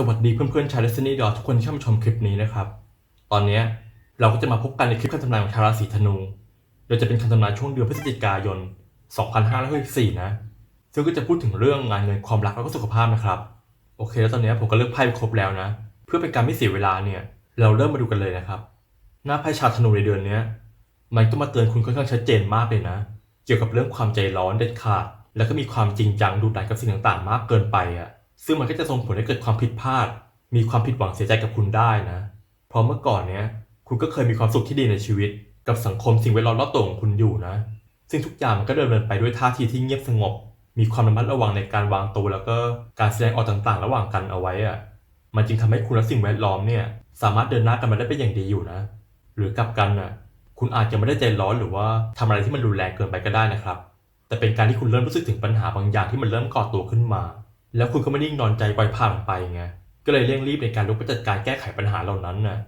สวัสดีเพื่อนๆชาว Destiny ดอทุกคนที่เข้ามาชมคลิปนี้นะครับ ตอนนี้เราก็จะมาพบกันในคลิปคำทำนายของชาวราศีธนู โดยจะเป็นคำทำนายช่วงเดือนพฤศจิกายน 2564 นะ ซึ่งก็จะพูดถึงเรื่องงานเงินความรักแล้วก็สุขภาพนะครับ โอเค แล้วตอนนี้ผมก็เลือกไพ่ไปครบแล้วนะ เพื่อเป็นการไม่เสียเวลาเนี่ย เราเริ่มมาดูกันเลยนะครับ หน้าไพ่ชาวธนูในเดือนนี้มันก็มาเตือนคุณค่อนข้างชัดเจนมากเลยนะ เกี่ยวกับเรื่องความใจร้อนเด็ดขาด แล้วก็มีความจริงจังดูดันกับสิ่งต่างๆ มากเกินไปอะ ซึ่งมันก็จะส่งผลให้เกิดความผิดพลาด มีความผิดหวังเสียใจกับคุณได้นะ เพราะเมื่อก่อนเนี้ยคุณก็เคยมีความสุขที่ดีในชีวิต กับสังคมสิ่งแวดล้อมรอบตัวของคุณอยู่นะ ซึ่งทุกอย่างมันก็ดำเนินไปด้วยท่าทีที่เงียบสงบ มีความระมัดระวังในการวางตัวแล้วก็การแสดงออกต่างๆ ระหว่างกันเอาไว้อะมันจึงทำให้คุณและสิ่งแวดล้อมเนี่ยสามารถเดินหน้ากันมาได้เป็นอย่างดีอยู่นะ หรือกลับกันน่ะคุณอาจจะไม่ได้ใจร้อนหรือว่าทำอะไรที่มันรุนแรงเกินไปก็ได้นะครับ แต่เป็นการที่คุณเริ่มรู้สึกถึงปัญหาบางอย่างที่มันเริ่มก่อตัวขึ้นมา แล้วคุณก็ไม่นิ่งนอนใจปล่อยผ่านไปไงก็เลยเร่งรีบในการลุกไปจัดการแก้ไขปัญหาเหล่านั้นนะ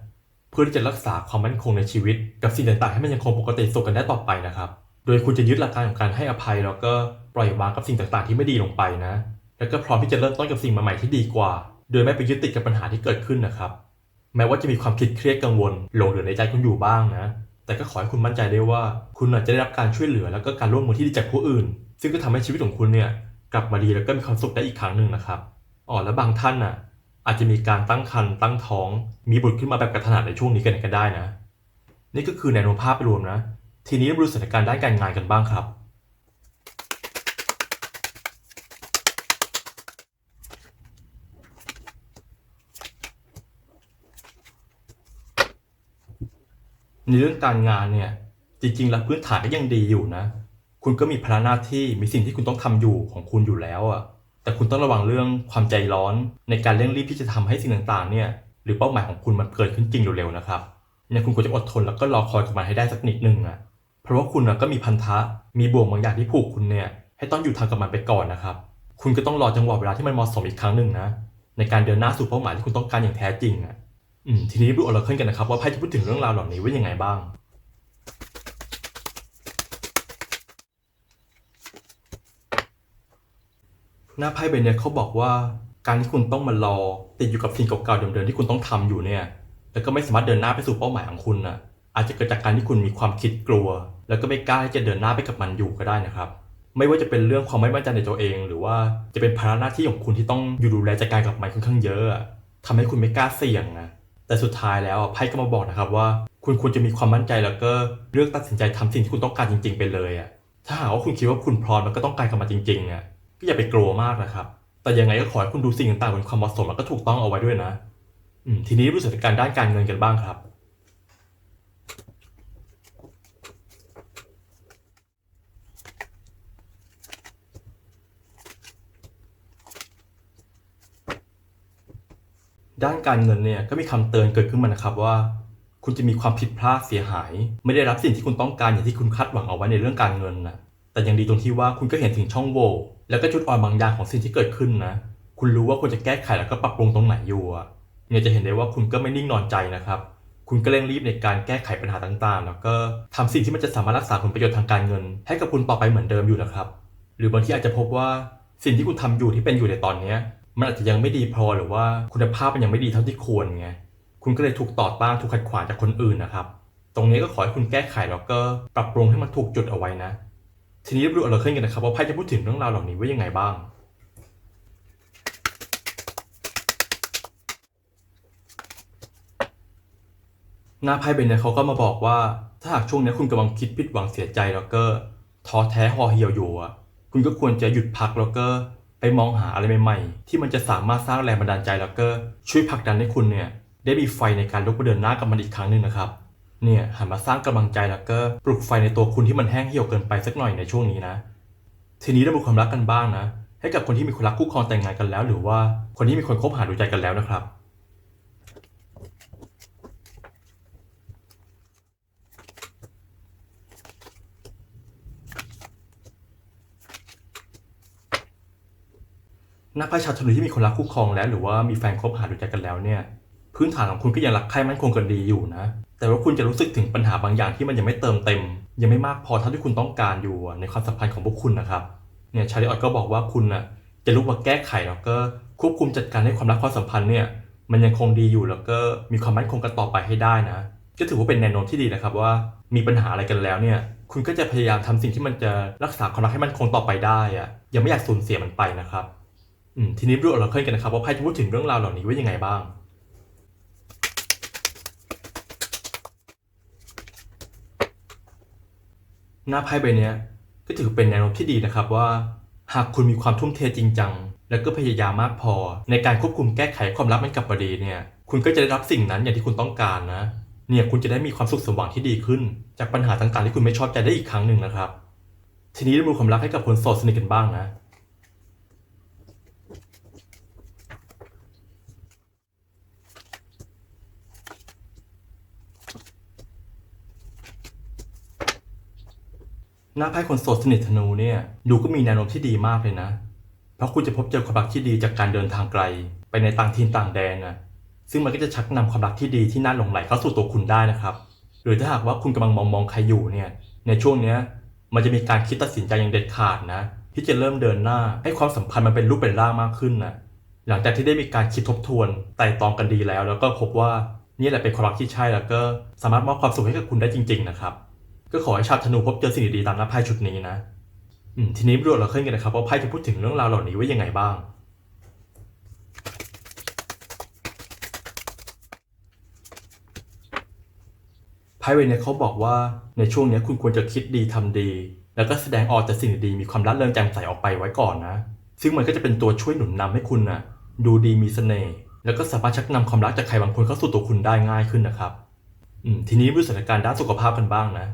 เพื่อที่จะรักษาความมั่นคงในชีวิต กับสิ่งต่างๆ ให้มันยังคงปกติสุขกันได้ต่อไปนะครับ โดยคุณจะยึดหลักการของการให้อภัยแล้วก็ปล่อยวางกับสิ่งต่างๆ ที่ไม่ดีลงไปนะ แล้วก็พร้อมที่จะเริ่มต้นกับสิ่งใหม่ๆที่ดีกว่า โดยไม่ไปยึดติดกับปัญหาที่เกิดขึ้นนะครับ แม้ว่าจะมีความคิดเครียดกังวลหลงเหลือในใจคุณอยู่บ้างนะ แต่ก็ขอให้คุณมั่นใจได้ว่า คุณอาจจะได้รับการช่วยเหลือ แล้วก็การร่วมมือที่ดีจากผู้อื่น ซึ่งก็ทำให้ชีวิตของคุณเนี่ย กลับมาดีแล้วก็มีความสุขได้อีกครั้งหนึ่งนะครับอ๋อแล้วบางท่านน่ะอาจจะมีการตั้งครรภ์ตั้งท้อง มีบุตรขึ้นมาแบบกระทันหันในช่วงนี้กันก็ได้นะ นี่ก็คือแนวโน้มภาพรวมนะ ทีนี้มาดูสถานการณ์ด้านการงานกันบ้างครับ ในเรื่องการงานเนี่ยจริงๆแล้วพื้นฐานก็ยังดีอยู่นะ คุณก็มีภาระหน้าที่มีสิ่งที่คุณต้องทำอยู่ของคุณอยู่แล้วอะแต่คุณต้องระวังเรื่องความใจร้อน ในการเร่งรีบที่จะทำให้สิ่งต่างๆเนี่ยหรือเป้าหมายของคุณมันเกิดขึ้นจริงเร็วๆนะครับเนี่ยคุณควรจะอดทนแล้วก็รอคอยกับมันให้ได้สักนิดนึงอะเพราะว่าคุณน่ะก็มีพันธะมีบ่วงบางอย่างที่ผูกคุณเนี่ยให้ต้องอยู่ทางกับมันไปก่อนนะครับ คุณก็ต้องรอจังหวะเวลาที่มันเหมาะสมอีกครั้งหนึ่งนะในการเดินหน้าสู่เป้าหมายที่คุณต้องการอย่างแท้จริงอะอืมทีนี้ดูออร์เคิลกันนะครับว่าไพ่จะพูดถึงเรื่องราวเหล่านี้ว่ายังไงบ้าง หน้าไพ่ใบเนี้ยเขาบอกว่าการที่คุณต้องมารอ ติดอยู่กับสิ่งเก่าๆเดิมๆที่คุณต้องทำอยู่เนี่ย แล้วก็ไม่สามารถเดินหน้าไปสู่เป้าหมายของคุณน่ะอาจจะเกิดจากการที่คุณมีความคิดกลัว แล้วก็ไม่กล้าที่จะเดินหน้าไปกับมันอยู่ก็ได้นะครับ ไม่ว่าจะเป็นเรื่องความไม่มั่นใจในตัวเอง หรือว่าจะเป็นภาระหน้าที่ของคุณที่ต้องอยู่ดูแลจัดการกับมันค่อนข้างเยอะอะทำให้คุณไม่กล้าเสี่ยงนะแต่สุดท้ายแล้วไพ่ก็มาบอกนะครับว่า คุณควรจะมีความมั่นใจแล้วก็เลือกตัดสินใจทำสิ่งที่คุณต้องการจริง ๆ ไปเลยอะถ้าหากว่าคุณคิดว่าคุณพร้อมแล้วก็ต้องการกับมันจริงๆอะ ก็อย่าไปกลัวมากนะครับ แต่ยังไงก็ขอให้คุณดูสิ่งต่างๆบนความเหมาะสมแล้วก็ถูกต้องเอาไว้ด้วยนะอืมทีนี้รู้สถานการณ์ด้านการเงินกันบ้างครับ ด้านการเงินเนี่ยก็มีคำเตือนเกิดขึ้นมานะครับว่า คุณจะมีความผิดพลาดเสียหาย ไม่ได้รับสิ่งที่คุณต้องการอย่างที่คุณคาดหวังเอาไว้ในเรื่องการเงินนะ แต่ยังดีตรงที่ว่าคุณก็เห็นถึงช่องโหว่แล้วก็จุดอ่อนบางอย่างของสิ่งที่เกิดขึ้นนะ คุณรู้ว่าควรจะแก้ไขแล้วก็ปรับปรุงตรงไหนอยู่อะเนี่ยจะเห็นได้ว่าคุณก็ไม่นิ่งนอนใจนะครับ คุณก็เร่งรีบในการแก้ไขปัญหาต่างๆ แล้วก็ทำสิ่งที่มันจะสามารถรักษาผลประโยชน์ทางการเงิน ให้กับคุณต่อไปเหมือนเดิมอยู่นะครับ หรือบางทีอาจจะพบว่าสิ่งที่คุณทำอยู่ที่เป็นอยู่ในตอนเนี้ยมันอาจจะยังไม่ดีพอหรือว่าคุณภาพมันยังไม่ดีเท่าที่ควรไง คุณก็เลยถูกต่อต้านถูกขัดขวางจากคนอื่นนะครับ ตรงนี้ก็ขอให้คุณแก้ไขแล้วก็ปรับปรุงให้มันถูกจุดเอาไว้นะ ทีนี้เราดูออร์เคิลกันนะครับว่าไพ่จะพูดถึงเรื่องราวเหล่านี้ว่ายังไงบ้าง หน้าไพ่ใบนเนี้ยเขาก็มาบอกว่า ถ้าหากช่วงนี้คุณกำลังคิดผิดหวังเสียใจแล้วก็ท้อแท้ห่อเหี่ยวอยู่อะคุณก็ควรจะหยุดพักแล้วก็ไปมองหาอะไรใหม่ๆ ที่มันจะสามารถสร้างแรงบันดาลใจแล้วก็ช่วยผลักดันให้คุณเนี่ยได้มีไฟในการลุกไปเดินหน้ากับมันอีกครั้งหนึ่งนะครับ เนี่ยหันมาสร้างกำลังใจแล้วก็ปลุกไฟในตัวคุณที่มันแห้งเหี่ยวเกินไปสักหน่อยในช่วงนี้นะ ทีนี้เราดูความรักกันบ้างนะ ให้กับคนที่มีคนรักคู่ครองแต่งงานกันแล้ว หรือว่าคนที่มีคนคบหาดูใจกันแล้วนะครับนักไพ่ชาวธนูที่มีคนรักคู่ครองแล้ว หรือว่ามีแฟนคบหาดูใจกันแล้วเนี่ย พื้นฐานของคุณก็ยังรักใคร่มั่นคงกันดีอยู่นะ แต่ว่าคุณจะรู้สึกถึงปัญหาบางอย่างที่มันยังไม่เติมเต็ม ยังไม่มากพอเท่าที่คุณต้องการอยู่ในความสัมพันธ์ของพวกคุณนะครับ เนี่ยชาลีออตก็บอกว่าคุณน่ะจะลุกมาแก้ไขแล้วก็ควบคุมจัดการให้ความรักความสัมพันธ์เนี่ยมันยังคงดีอยู่แล้วก็มีความมั่นคงกันต่อไปให้ได้นะ ก็ถือว่าเป็นแนวโน้มที่ดีนะครับว่า มีปัญหาอะไรกันแล้วเนี่ย คุณก็จะพยายามทำสิ่งที่มันจะรักษาความรักให้มั่นคงต่อไปได้อะยังไม่อยากสูญเสียมันไปนะครับทีนี้ดูเราเคยกันนะครับว่าไพ่จะพูดถึงเรื่องราวเหล่านี้ว่ายังไงบ้าง หน้าไพ่ใบนี้ก็ถือเป็นแนวโน้มที่ดีนะครับว่า หากคุณมีความทุ่มเทจริงจัง และก็พยายามมากพอ ในการควบคุมแก้ไขความลับมันกลับมาดีเนี่ย คุณก็จะได้รับสิ่งนั้นอย่างที่คุณต้องการนะ เนี่ยคุณจะได้มีความสุขสมหวังที่ดีขึ้น จากปัญหาต่างๆที่คุณไม่ชอบใจได้อีกครั้งหนึ่งนะครับ ทีนี้เราดูความรักให้กับคนโสดสนิทกันบ้างนะ หน้าไพ่คนโสดสนิทธนูเนี่ยดูก็มีแนวโน้มที่ดีมากเลยนะ เพราะคุณจะพบเจอความรักที่ดีจากการเดินทางไกล ไปในต่างถิ่นต่างแดนนะซึ่งมันก็จะชักนำความรักที่ดีที่น่าหลงใหลเข้าสู่ตัวคุณได้นะครับ หรือถ้าหากว่าคุณกำลังมองมองใครอยู่เนี่ยในช่วงเนี้ยมันจะมีการคิดตัดสินใจอย่างเด็ดขาดนะ ที่จะเริ่มเดินหน้าให้ความสัมพันธ์มันเป็นรูปเป็นร่างมากขึ้นนะหลังจากที่ได้มีการคิดทบทวนไต่ตรองกันดีแล้ว แล้วก็พบว่านี่แหละเป็นความรักที่ใช่แล้วก็สามารถมอบความสุขให้กับคุณได้จริง ๆ นะครับ ก็ขอให้ชาวธนูพบเจอสิ่งดีๆตามหน้าไพ่ชุดนี้นะอืมทีนี้มาดูเราเคลื่อนกันนะครับว่าไพ่จะพูดถึงเรื่องราวเหล่านี้ว่ายังไงบ้าง ไพ่ใบเนี้ยเขาบอกว่าในช่วงนี้คุณควรจะคิดดีทำดี แล้วก็แสดงออกแต่สิ่งดีมีความร่าเริงแจ่มใสออกไปไว้ก่อนนะ ซึ่งมันก็จะเป็นตัวช่วยหนุนนำให้คุณน่ะ ดูดีมีเสน่ห์แล้วก็สามารถชักนำความรักจากใครบางคนเข้าสู่ตัวคุณได้ง่ายขึ้นนะครับอืมทีนี้ดูสถานการณ์ด้านสุขภาพกันบ้างนะ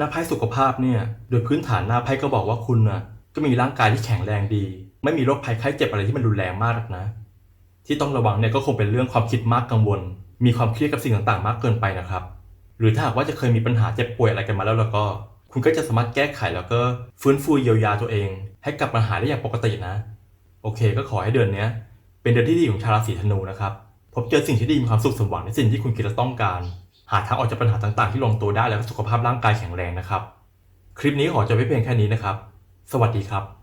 หน้าไพ่สุขภาพเนี่ย โดยพื้นฐานหน้าไพ่ก็บอกว่าคุณน่ะก็มีร่างกายที่แข็งแรงดี ไม่มีโรคภัยไข้เจ็บอะไรที่มันรุนแรงมากนะ ที่ต้องระวังเนี่ยก็คงเป็นเรื่องความคิดมากกังวล มีความเครียดกับสิ่งต่างๆ มากเกินไปนะครับ หรือถ้าหากว่าจะเคยมีปัญหาเจ็บป่วยอะไรกันมาแล้วแล้วก็ คุณก็จะสามารถแก้ไขแล้วก็ฟื้นฟูเยียวยาตัวเอง ให้กลับมาหายได้อย่างปกตินะ โอเค ก็ขอให้เดือนนี้เป็นเดือนที่ดีของชาวราศีธนูนะครับพบเจอสิ่งที่ดีมีความสุขสมหวังในสิ่งที่คุณคิดและต้องการ หาทางออกจากปัญหาต่างๆ ที่ลงตัวได้แล้วก็สุขภาพร่างกายแข็งแรงนะครับ คลิปนี้ขอจบไว้เพียงแค่นี้นะครับ สวัสดีครับ